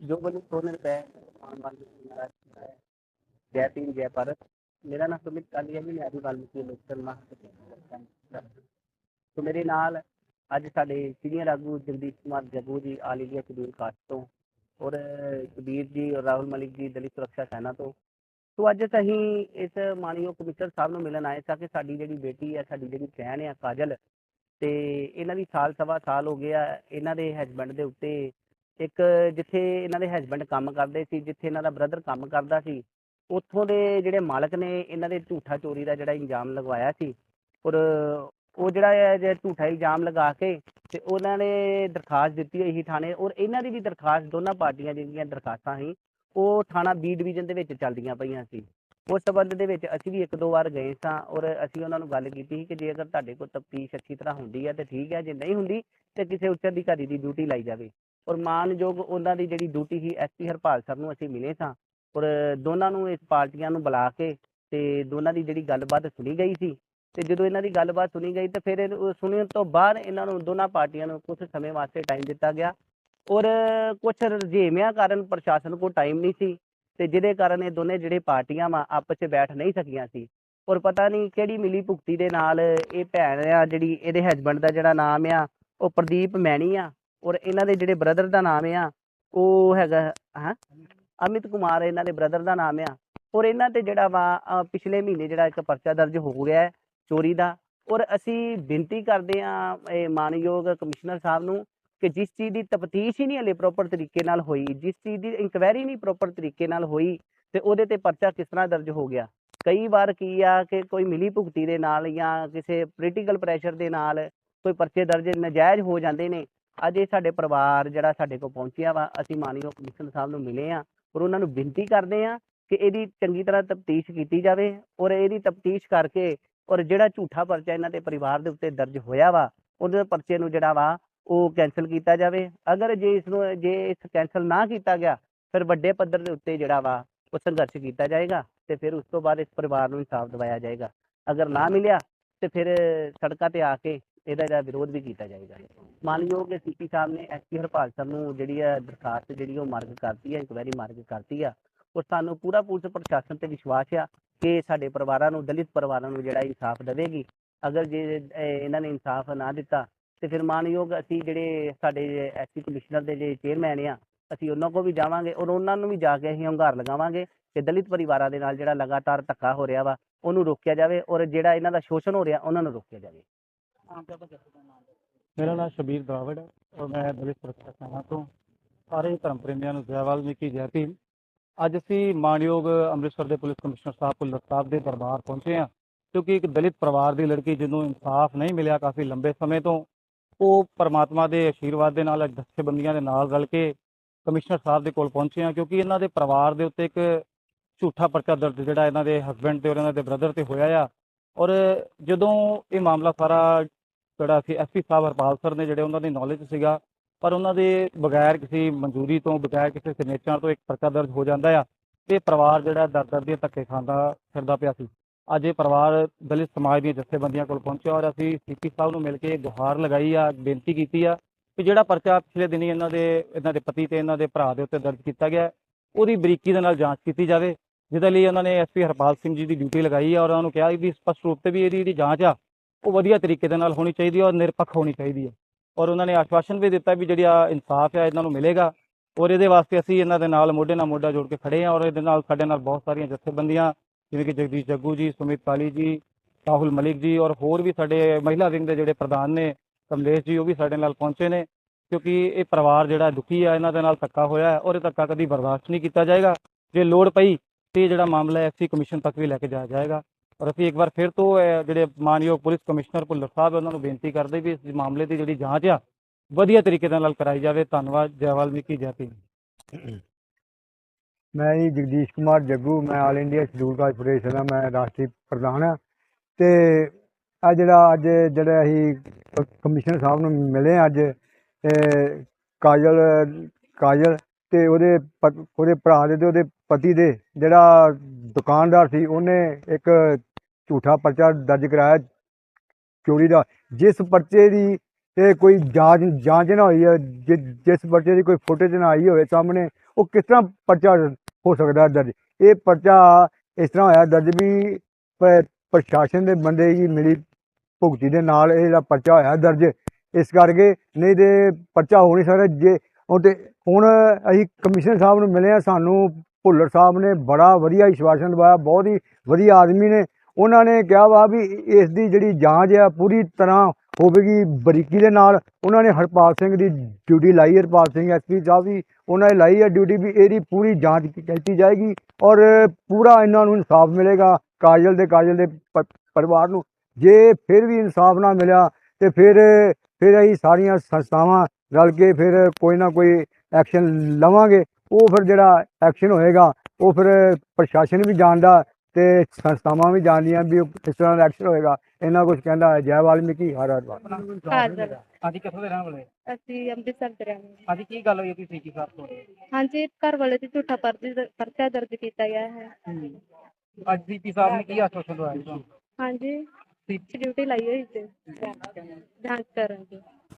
ਜੋ ਬੋਲੇ ਸੋਨੇ ਰੁਪਏ ਆਉਣ ਵਾਲੀ ਜ਼ਿੰਦਗੀ ਹੈ ਮੇਰਾ ਨਾਮ ਸੁਮਿਤ ਕਾਲੀਆ ਜੀ ਨਿਆਰੀ ਵਾਲਮੀਕੀ ਲੋਕਸਭਾ ਮਹਾਸਭਾ ਤੋਂ ਮੇਰੇ ਨਾਲ ਅੱਜ ਸਾਡੇ ਸੀਨੀਅਰ ਆਗੂ ਜਗਦੀਸ਼ ਕੁਮਾਰ ਜੱਗੂ ਜੀ, ਆਲ ਇੰਡੀਆ ਸ਼ਡਿਊਲ ਕਾਸਟ ਤੋਂ ਔਰ ਕਬੀਰ ਜੀ ਔਰ ਰਾਹੁਲ ਮਲਿਕ ਜੀ, ਦਲਿਤ ਸੁਰੱਖਿਆ ਸੈਨਾ ਤੋਂ। ਸੋ ਅੱਜ ਅਸੀਂ ਇਸ ਮਾਨਯੋਗ ਕਮਿਸ਼ਨਰ ਸਾਹਿਬ ਨੂੰ ਮਿਲਣ ਆਏ ਸਾਂ ਕਿ ਸਾਡੀ ਜਿਹੜੀ ਬੇਟੀ ਹੈ, ਸਾਡੀ ਜਿਹੜੀ ਭੈਣ ਹੈ, ਕਾਜਲ, ਤੇ ਇਹਨਾਂ ਦੀ ਸਾਲ ਸਵਾ ਸਾਲ ਹੋ ਗਿਆ, ਇਹਨਾਂ ਦੇ ਹਸਬੰਡ ਦੇ ਉੱਤੇ ਇੱਕ ਜਿੱਥੇ ਇਹਨਾਂ ਦੇ ਹਸਬੰਡ ਕੰਮ ਕਰਦੇ ਸੀ, ਜਿੱਥੇ ਇਹਨਾਂ ਦਾ ਬ੍ਰਦਰ ਕੰਮ ਕਰਦਾ ਸੀ, ਉੱਥੋਂ ਦੇ ਜਿਹੜੇ ਮਾਲਕ ਨੇ ਇਹਨਾਂ ਦੇ ਝੂਠਾ ਚੋਰੀ ਦਾ ਜਿਹੜਾ ਇਲਜ਼ਾਮ ਲਗਵਾਇਆ ਸੀ, ਔਰ ਉਹ ਜਿਹੜਾ ਜੇ ਝੂਠਾ ਇਲਜ਼ਾਮ ਲਗਾ ਕੇ ਤੇ ਉਹਨਾਂ ਨੇ ਦਰਖਾਸਤ ਦਿੱਤੀ ਹੋਈ ਸੀ ਥਾਣੇ, ਔਰ ਇਹਨਾਂ ਦੀ ਵੀ ਦਰਖਾਸਤ ਦੋਨਾਂ ਪਾਰਟੀਆਂ ਜਿਹੜੀਆਂ ਦਰਖਾਸਤਾਂ ਸੀ, ਉਹ ਥਾਣਾ ਬੀ ਡਿਵੀਜ਼ਨ ਦੇ ਵਿੱਚ ਚੱਲਦੀਆਂ ਪਈਆਂ ਸੀ। ਉਸ ਸਬੰਧ ਦੇ ਵਿੱਚ ਅਸੀਂ ਵੀ ਇੱਕ ਦੋ ਵਾਰ ਗਏ ਸਾਂ, ਔਰ ਅਸੀਂ ਉਹਨਾਂ ਨੂੰ ਗੱਲ ਕੀਤੀ ਸੀ ਕਿ ਜੇ ਅਗਰ ਤੁਹਾਡੇ ਕੋਲ ਤਫਤੀਸ਼ ਅੱਛੀ ਤਰ੍ਹਾਂ ਹੁੰਦੀ ਹੈ ਤੇ ਠੀਕ ਹੈ ਜੇ ਨਹੀਂ ਹੁੰਦੀ ਤੇ ਕਿਸੇ ਉੱਚ ਅਧਿਕਾਰੀ ਦੀ ਡਿਊਟੀ ਲਾਈ ਜਾਵੇ। ਔਰ ਮਾਨਯੋਗ ਉਹਨਾਂ ਦੀ ਜਿਹੜੀ ਡਿਊਟੀ ਸੀ ਐਸਪੀ ਹਰਪਾਲ ਸਰ ਨੂੰ ਅਸੀਂ ਮਿਲੇ ਸਾਂ। ਔਰ ਦੋਨਾਂ ਨੂੰ ਇਸ ਪਾਰਟੀਆਂ ਨੂੰ ਬੁਲਾ ਕੇ ਤੇ ਦੋਨਾਂ ਦੀ ਜਿਹੜੀ ਗੱਲਬਾਤ ਸੁਣੀ ਗਈ ਸੀ। ਤੇ ਜਦੋਂ ਇਹਨਾਂ ਦੀ ਗੱਲਬਾਤ ਸੁਣੀ ਗਈ ਤਾਂ ਫਿਰ ਸੁਣਨ ਤੋਂ ਬਾਅਦ ਇਹਨਾਂ ਨੂੰ ਦੋਨਾਂ ਪਾਰਟੀਆਂ ਨੂੰ ਕੁਝ ਸਮੇਂ ਵਾਸਤੇ ਟਾਈਮ ਦਿੱਤਾ ਗਿਆ। ਔਰ ਕੁਝ ਰੁਝੇਵਿਆਂ ਕਾਰਨ ਪ੍ਰਸ਼ਾਸਨ ਕੋਲ ਟਾਈਮ ਨਹੀਂ ਸੀ ਤੇ ਜਿਹਦੇ ਕਾਰਨ ਇਹ ਦੋਨੇ ਜਿਹੜੇ ਪਾਰਟੀਆਂ ਵਾ ਆਪਸ 'ਚ ਬੈਠ ਨਹੀਂ ਸਕੀਆਂ ਸੀ। ਔਰ ਪਤਾ ਨਹੀਂ ਕਿਹੜੀ ਮਿਲੀ ਭੁਗਤੀ ਦੇ ਨਾਲ ਇਹ ਭੈਣ ਆ ਜਿਹੜੀ, ਇਹਦੇ ਹਸਬੰਡ ਦਾ ਜਿਹੜਾ ਨਾਮ ਆ, ਉਹ ਪ੍ਰਦੀਪ ਮੈਣੀ ਆ। ਔਰ ਇਹਨਾਂ ਦੇ ਜਿਹੜੇ ਬ੍ਰਦਰ ਦਾ ਨਾਮ ਆ, ਉਹ ਹੈਗਾ, ਹਾਂ? ਅਮਿਤ ਕੁਮਾਰ ਇਹਨਾਂ ਦੇ ਬ੍ਰਦਰ ਦਾ ਨਾਮ ਆ। ਔਰ ਇਹਨਾਂ ਤੇ ਜਿਹੜਾ ਵਾ ਪਿਛਲੇ ਮਹੀਨੇ ਜਿਹੜਾ ਇੱਕ ਪਰਚਾ ਦਰਜ ਹੋ ਗਿਆ ਹੈ ਚੋਰੀ ਦਾ। ਔਰ ਅਸੀਂ ਬੇਨਤੀ ਕਰਦੇ ਆ ਇਹ ਮਾਨਯੋਗ ਕਮਿਸ਼ਨਰ ਸਾਹਿਬ ਨੂੰ ਕਿ ਜਿਸ ਚੀਜ਼ ਦੀ ਤਫਤੀਸ਼ ਹੀ ਨਹੀਂ ਹਲੇ ਪ੍ਰੋਪਰ ਤਰੀਕੇ ਨਾਲ ਹੋਈ, ਜਿਸ ਚੀਜ਼ ਦੀ ਇਨਕੁਆਇਰੀ ਨਹੀਂ ਪ੍ਰੋਪਰ ਤਰੀਕੇ ਨਾਲ ਹੋਈ, ਤੇ ਉਹਦੇ ਤੇ ਪਰਚਾ ਕਿਸ ਤਰ੍ਹਾਂ ਦਰਜ ਹੋ ਗਿਆ। ਕਈ ਵਾਰ ਕੀ ਆ ਕਿ ਕੋਈ ਮਿਲੀ ਭੁਗਤੀ ਦੇ ਨਾਲ ਜਾਂ ਕਿਸੇ ਪੋਲੀਟੀਕਲ ਪ੍ਰੈਸ਼ਰ ਦੇ ਨਾਲ ਕੋਈ ਪਰਚੇ ਦਰਜ ਨਜਾਇਜ਼ ਹੋ ਜਾਂਦੇ ਨੇ ਅੱਜ ਇਹ ਸਾਡੇ ਪਰਿਵਾਰ ਜਿਹੜਾ ਸਾਡੇ ਕੋਲ ਪਹੁੰਚਿਆ ਵਾ, ਅਸੀਂ ਮਾਨਯੋਗ ਕਮਿਸ਼ਨਰ ਸਾਹਿਬ ਨੂੰ ਮਿਲੇ ਆ ਔਰ ਉਹਨਾਂ ਨੂੰ ਬੇਨਤੀ ਕਰਦੇ ਆ ਕਿ ਇਹਦੀ ਚੰਗੀ ਤਰ੍ਹਾਂ ਤਫਤੀਸ਼ ਕੀਤੀ ਜਾਵੇ ਔਰ ਇਹਦੀ ਤਫਤੀਸ਼ ਕਰਕੇ ਔਰ ਜਿਹੜਾ ਝੂਠਾ ਪਰਚਾ ਇਹਨਾਂ ਦੇ ਪਰਿਵਾਰ ਦੇ ਉੱਤੇ ਦਰਜ ਹੋਇਆ ਵਾ, ਉਹਦੇ ਪਰਚੇ ਨੂੰ ਜਿਹੜਾ ਵਾ ਉਹ ਕੈਨਸਲ ਕੀਤਾ ਜਾਵੇ। ਅਗਰ ਜੇ ਇਸ ਨੂੰ, ਜੇ ਇਸ ਕੈਨਸਲ ਨਾ ਕੀਤਾ ਗਿਆ, ਫਿਰ ਵੱਡੇ ਪੱਧਰ ਦੇ ਉੱਤੇ ਜਿਹੜਾ ਵਾ ਉਹ ਸੰਘਰਸ਼ ਕੀਤਾ ਜਾਏਗਾ ਤੇ ਫਿਰ ਉਸ ਤੋਂ ਬਾਅਦ ਇਸ ਪਰਿਵਾਰ ਨੂੰ ਇਨਸਾਫ ਦਿਵਾਇਆ ਜਾਏਗਾ। ਅਗਰ ਨਾ ਮਿਲਿਆ ਤੇ ਫਿਰ ਸੜਕਾਂ ਤੇ ਆ ਕੇ ਇਹਦਾ ਜਿਹੜਾ ਵਿਰੋਧ ਵੀ ਕੀਤਾ ਜਾਏਗਾ। ਮਾਨਯੋਗ ਸੀਪੀ ਸਾਹਿਬ ਨੇ ਐਸਪੀ ਹਰਪਾਲ ਸਾਹਿਬ ਨੂੰ ਜਿਹੜੀ ਹੈ ਦਰਖਾਸਤ ਜਿਹੜੀ ਉਹ ਮਾਰਗ ਕਰਤੀ ਹੈ ਇਨਕੁਆਇਰੀ ਮਾਰਗ ਕਰਤੀ ਆ ਔਰ ਸਾਨੂੰ ਪੂਰਾ ਪੁਲਿਸ ਪ੍ਰਸ਼ਾਸਨ ਤੇ ਵਿਸ਼ਵਾਸ ਆ ਕਿ ਸਾਡੇ ਪਰਿਵਾਰਾਂ ਨੂੰ, ਦਲਿਤ ਪਰਿਵਾਰਾਂ ਨੂੰ ਜਿਹੜਾ ਇਨਸਾਫ ਦੇਵੇਗੀ। ਅਗਰ ਜੇ ਇਹਨਾਂ ਨੇ ਇਨਸਾਫ ਨਾ ਦਿੱਤਾ, ਤੇ ਫਿਰ ਮਾਨਯੋਗ ਅਸੀਂ ਜਿਹੜੇ ਸਾਡੇ ਐਸਪੀ ਕਮਿਸ਼ਨਰ ਦੇ ਜਿਹੜੇ ਚੇਅਰਮੈਨ ਆ, ਅਸੀਂ ਉਹਨਾਂ ਕੋਲ ਵੀ ਜਾਵਾਂਗੇ ਔਰ ਉਹਨਾਂ ਨੂੰ ਵੀ ਜਾ ਕੇ ਅਸੀਂ ਹੰਗਾਰ ਲਗਾਵਾਂਗੇ ਕਿ ਦਲਿਤ ਪਰਿਵਾਰਾਂ ਦੇ ਨਾਲ ਜਿਹੜਾ ਲਗਾਤਾਰ ਧੱਕਾ ਹੋ ਰਿਹਾ ਵਾ, ਉਹਨੂੰ ਰੋਕਿਆ ਜਾਵੇ ਔਰ ਜਿਹੜਾ ਇਹਨਾਂ ਦਾ ਸ਼ੋਸ਼ਣ ਹੋ ਰਿਹਾ, ਉਹਨਾਂ ਨੂੰ ਰੋਕਿਆ ਜਾਵੇ। ਮੇਰਾ ਨਾਮ ਸ਼ਬੀਰ ਦਰਾਵੜ ਹੈ ਔਰ ਮੈਂ ਦਲਿਤ ਸੁਰੱਖਿਆ ਸੈਨਾ ਤੋਂ ਸਾਰੇ ਧਰਮ ਪ੍ਰੇਮੀਆਂ ਨੂੰ ਜੈ ਵਾਲਮੀਕੀ ਜੈ ਭੀਮ। ਅੱਜ ਅਸੀਂ ਮਾਨਯੋਗ ਅੰਮ੍ਰਿਤਸਰ ਦੇ ਪੁਲਿਸ ਕਮਿਸ਼ਨਰ ਸਾਹਿਬ ਭੁੱਲਰ ਸਾਹਿਬ ਦੇ ਦਰਬਾਰ ਪਹੁੰਚੇ ਹਾਂ, ਕਿਉਂਕਿ ਇੱਕ ਦਲਿਤ ਪਰਿਵਾਰ ਦੀ ਲੜਕੀ ਜਿਹਨੂੰ ਇਨਸਾਫ ਨਹੀਂ ਮਿਲਿਆ ਕਾਫੀ ਲੰਬੇ ਸਮੇਂ ਤੋਂ, ਉਹ ਪਰਮਾਤਮਾ ਦੇ ਆਸ਼ੀਰਵਾਦ ਦੇ ਨਾਲ ਅੱਜ ਜਥੇਬੰਦੀਆਂ ਦੇ ਨਾਲ ਰਲ ਕੇ ਕਮਿਸ਼ਨਰ ਸਾਹਿਬ ਦੇ ਕੋਲ ਪਹੁੰਚੇ ਹਾਂ, ਕਿਉਂਕਿ ਇਹਨਾਂ ਦੇ ਪਰਿਵਾਰ ਦੇ ਉੱਤੇ ਇੱਕ ਝੂਠਾ ਪਰਚਾ ਦਰਜ ਜਿਹੜਾ ਇਹਨਾਂ ਦੇ ਹਸਬੰਡ ਤੇ ਔਰ ਇਹਨਾਂ ਦੇ ਬ੍ਰਦਰ ਤੇ ਹੋਇਆ ਆ। ਔਰ ਜਦੋਂ ਇਹ ਮਾਮਲਾ ਸਾਰਾ ਜਿਹੜਾ ਸੀ ਐਸਪੀ ਸਾਹਿਬ ਹਰਪਾਲ ਸਰ ਨੇ ਜਿਹੜੇ ਉਹਨਾਂ ਦੀ ਨੌਲੇਜ ਸੀਗਾ, ਪਰ ਉਹਨਾਂ ਦੇ ਬਗੈਰ ਕਿਸੇ ਮਨਜ਼ੂਰੀ ਤੋਂ, ਬਗੈਰ ਕਿਸੇ ਸਿਗਨੇਚਰ ਤੋਂ ਇੱਕ ਪਰਚਾ ਦਰਜ ਹੋ ਜਾਂਦਾ ਆ ਤੇ ਪਰਿਵਾਰ ਜਿਹੜਾ ਦਰ ਦਰ ਦੀਆਂ ਧੱਕੇ ਖਾਂਦਾ ਫਿਰਦਾ ਪਿਆ ਸੀ। ਅੱਜ ਇਹ ਪਰਿਵਾਰ ਦਲਿਤ ਸਮਾਜ ਦੀਆਂ ਜਥੇਬੰਦੀਆਂ ਕੋਲ ਪਹੁੰਚਿਆ ਔਰ ਅਸੀਂ ਸੀਪੀ ਸਾਹਿਬ ਨੂੰ ਮਿਲ ਕੇ ਗੁਹਾਰ ਲਗਾਈ ਆ, ਬੇਨਤੀ ਕੀਤੀ ਆ ਕਿ ਜਿਹੜਾ ਪਰਚਾ ਪਿਛਲੇ ਦਿਨੀ ਇਹਨਾਂ ਦੇ ਇਹਨਾਂ ਦੇ ਪਤੀ ਤੇ ਇਹਨਾਂ ਦੇ ਭਰਾ ਦੇ ਉੱਤੇ ਦਰਜ ਕੀਤਾ ਗਿਆ, ਉਹਦੀ ਬਰੀਕੀ ਦੇ ਨਾਲ ਜਾਂਚ ਕੀਤੀ ਜਾਵੇ, ਜਿਹਦੇ ਲਈ ਉਹਨਾਂ ਨੇ ਐਸਪੀ ਹਰਪਾਲ ਸਿੰਘ ਜੀ ਦੀ ਡਿਊਟੀ ਲਗਾਈ ਆ ਔਰ ਉਹਨਾਂ ਨੂੰ ਕਿਹਾ ਵੀ ਸਪਸ਼ਟ ਰੂਪ ਤੇ ਵੀ ਇਹਦੀ ਜਿਹੜੀ ਜਾਂਚ ਆ ਉਹ ਵਧੀਆ ਤਰੀਕੇ ਦੇ ਨਾਲ ਹੋਣੀ ਚਾਹੀਦੀ ਹੈ ਔਰ ਨਿਰਪੱਖ ਹੋਣੀ ਚਾਹੀਦੀ ਹੈ ਔਰ ਉਹਨਾਂ ਨੇ ਆਸ਼ਵਾਸਨ ਵੀ ਦਿੱਤਾ ਵੀ ਜਿਹੜੀ ਆ ਇਨਸਾਫ ਹੈ ਇਹਨਾਂ ਨੂੰ ਮਿਲੇਗਾ। ਔਰ ਇਹਦੇ ਵਾਸਤੇ ਅਸੀਂ ਇਹਨਾਂ ਦੇ ਨਾਲ ਮੋਢੇ ਨਾਲ ਮੋਢਾ ਜੋੜ ਕੇ ਖੜੇ ਹਾਂ ਔਰ ਇਹਦੇ ਨਾਲ ਸਾਡੇ ਨਾਲ ਬਹੁਤ ਸਾਰੀਆਂ ਜਥੇਬੰਦੀਆਂ, ਜਿਵੇਂ ਕਿ ਜਗਦੀਸ਼ ਜੱਗੂ ਜੀ, ਸੁਮਿਤ ਕਾਲੀ ਜੀ, ਰਾਹੁਲ ਮਲਿਕ ਜੀ ਔਰ ਹੋਰ ਵੀ ਸਾਡੇ ਮਹਿਲਾ ਵਿੰਗ ਦੇ ਜਿਹੜੇ ਪ੍ਰਧਾਨ ਨੇ, ਕਮਲੇਸ਼ ਜੀ, ਉਹ ਵੀ ਸਾਡੇ ਨਾਲ ਪਹੁੰਚੇ ਨੇ। ਕਿਉਂਕਿ ਇਹ ਪਰਿਵਾਰ ਜਿਹੜਾ ਦੁਖੀ ਆ, ਇਹਨਾਂ ਦੇ ਨਾਲ ਧੱਕਾ ਹੋਇਆ ਔਰ ਇਹ ਧੱਕਾ ਕਦੀ ਬਰਦਾਸ਼ਤ ਨਹੀਂ ਕੀਤਾ ਜਾਏਗਾ। ਜੇ ਲੋੜ ਪਈ, ਤੇ ਇਹ ਜਿਹੜਾ ਮਾਮਲਾ ਹੈ ਐਸਸੀ ਕਮਿਸ਼ਨ ਤੱਕ ਵੀ ਲੈ ਕੇ ਜਾਇਆ ਜਾਏਗਾ। ਔਰ ਅਸੀਂ ਇੱਕ ਵਾਰ ਫਿਰ ਤੋਂ ਜਿਹੜੇ ਮਾਨਯੋਗ ਪੁਲਿਸ ਕਮਿਸ਼ਨਰ ਭੁੱਲਰ ਸਾਹਿਬ ਉਹਨਾਂ ਨੂੰ ਬੇਨਤੀ ਕਰਦੇ ਵੀ ਇਸ ਮਾਮਲੇ ਦੀ ਜਿਹੜੀ ਜਾਂਚ ਆ, ਵਧੀਆ ਤਰੀਕੇ ਨਾਲ ਕਰਾਈ ਜਾਵੇ। ਧੰਨਵਾਦ, ਜੈ ਵਾਲਮੀਕੀ ਜੈ ਭੀਮ। ਮੈਂ ਜੀ ਜਗਦੀਸ਼ ਕੁਮਾਰ ਜੱਗੂ, ਮੈਂ all India schedule corporation federation ਮੈਂ ਰਾਸ਼ਟਰੀ ਪ੍ਰਧਾਨ ਹਾਂ ਤੇ ਆ ਜਿਹੜਾ ਅੱਜ ਜਿਹੜਾ ਅਸੀਂ ਕਮਿਸ਼ਨਰ ਸਾਹਿਬ ਨੂੰ ਮਿਲੇ ਅੱਜ ਕਾਜਲ ਕਾਜਲ ਤੇ ਉਹਦੇ ਪ- ਉਹਦੇ ਭਰਾ ਦੇ ਤੇ ਉਹਦੇ ਪਤੀ ਦੇ ਜਿਹੜਾ ਦੁਕਾਨਦਾਰ ਸੀ, ਉਹਨੇ ਇੱਕ ਝੂਠਾ ਪਰਚਾ ਦਰਜ ਕਰਾਇਆ ਚੋਰੀ ਦਾ। ਜਿਸ ਪਰਚੇ ਦੀ ਇਹ ਕੋਈ ਜਾਂਚ ਜਾਂਚ ਨਾ ਹੋਈ ਹੈ ਜਿ- ਜਿਸ ਪਰਚੇ ਦੀ ਕੋਈ ਫੁਟੇਜ ਨਾ ਆਈ ਹੋਵੇ ਸਾਹਮਣੇ, ਉਹ ਕਿਸ ਤਰ੍ਹਾਂ ਪਰਚਾ ਹੋ ਸਕਦਾ ਦਰਜ? ਇਹ ਪਰਚਾ ਇਸ ਤਰ੍ਹਾਂ ਹੋਇਆ ਦਰਜ ਵੀ ਪ- ਪ੍ਰਸ਼ਾਸਨ ਦੇ ਬੰਦੇ ਹੀ ਮਿਲੀ ਭੁਗਤੀ ਦੇ ਨਾਲ ਇਹ ਜਿਹੜਾ ਪਰਚਾ ਹੋਇਆ ਦਰਜ। ਇਸ ਕਰਕੇ ਨਹੀਂ ਤੇ ਪਰਚਾ ਹੋ ਨਹੀਂ ਸਕਦਾ। ਜੇ ਉਹ ਤੇ ਹੁਣ ਅਸੀਂ ਕਮਿਸ਼ਨਰ ਸਾਹਿਬ ਨੂੰ ਮਿਲੇ ਆ ਸਾਨੂੰ ਭੁੱਲਰ ਸਾਹਿਬ ਨੇ ਬੜਾ ਵਧੀਆ ਵਿਸ਼ਵਾਸਨ ਦਵਾਇਆ, ਬਹੁਤ ਹੀ ਵਧੀਆ ਆਦਮੀ ਨੇ। ਉਹਨਾਂ ਨੇ ਕਿਹਾ ਵਾ ਵੀ ਇਸ ਦੀ ਜਿਹੜੀ ਜਾਂਚ ਆ ਪੂਰੀ ਤਰ੍ਹਾਂ ਹੋਵੇਗੀ ਬਰੀਕੀ ਦੇ ਨਾਲ। ਉਹਨਾਂ ਨੇ ਹਰਪਾਲ ਸਿੰਘ ਦੀ ਡਿਊਟੀ ਲਾਈ। ਹਰਪਾਲ ਸਿੰਘ ਐਸਪੀ ਸਾਹਿਬ ਵੀ ਉਹਨਾਂ ਨੇ ਲਾਈ ਹੈ ਡਿਊਟੀ ਵੀ ਇਹਦੀ ਪੂਰੀ ਜਾਂਚ ਕੀਤੀ ਜਾਏਗੀ ਔਰ ਪੂਰਾ ਇਹਨਾਂ ਨੂੰ ਇਨਸਾਫ ਮਿਲੇਗਾ ਕਾਜਲ ਦੇ ਕਾਜਲ ਦੇ ਪ- ਪਰਿਵਾਰ ਨੂੰ। ਜੇ ਫਿਰ ਵੀ ਇਨਸਾਫ ਨਾ ਮਿਲਿਆ ਤੇ ਫਿਰ ਫਿਰ ਅਸੀਂ ਸਾਰੀਆਂ ਸੰਸਥਾਵਾਂ ਰਲ ਕੇ ਫਿਰ ਕੋਈ ਨਾ ਕੋਈ ਐਕਸ਼ਨ ਲਵਾਂਗੇ। ਉਹ ਫਿਰ ਜਿਹੜਾ ਐਕਸ਼ਨ ਹੋਏਗਾ ਉਹ ਫਿਰ ਪ੍ਰਸ਼ਾਸਨ ਵੀ ਜਾਣਦਾ ਤੇ ਸੰਸਥਾਵਾਂ ਵੀ ਜਾਣਦੀਆਂ ਵੀ ਕਿਸ ਤਰ੍ਹਾਂ ਦਾ ਐਕਸ਼ਨ ਹੋਏਗਾ। ਇਹਨਾਂ ਕੁਝ ਕਹਿੰਦਾ ਹੈ ਜੈ ਵਾਲਮੀਕੀ ਹਰ ਹਰ ਵਾਰ। ਹਾਜ਼ਰ ਹਾਂਜੀ ਕਿੱਥੋਂ ਦੇ ਰਹਿਣ ਵਾਲੇ? ਅਸੀਂ ਅੰਮ੍ਰਿਤਸਰ ਦੇ ਰਹਿਣ ਵਾਲੇ। ਅੱਜ ਕੀ ਗੱਲ ਹੋਈ ਤੁਸੀਂ ਸੀਪੀ ਸਾਹਿਬ ਤੋਂ ਹਾਂਜੀ ਘਰ ਵਾਲੇ ਤੇ ਝੂਠਾ ਪਰਚੀ ਦਰਜ ਕੀਤਾ ਗਿਆ ਹੈ। ਅੱਜ ਸੀਪੀ ਸਾਹਿਬ ਨੇ ਕੀ ਆਸ਼ਵਾਸਨ ਦਵਾਇਆ ਹਾਂਜੀ ਡਿਊਟੀ ਲਾਈ ਹੋਈ ਸੀ। ਜਾਂਚ ਕਰਨ ਦੀ।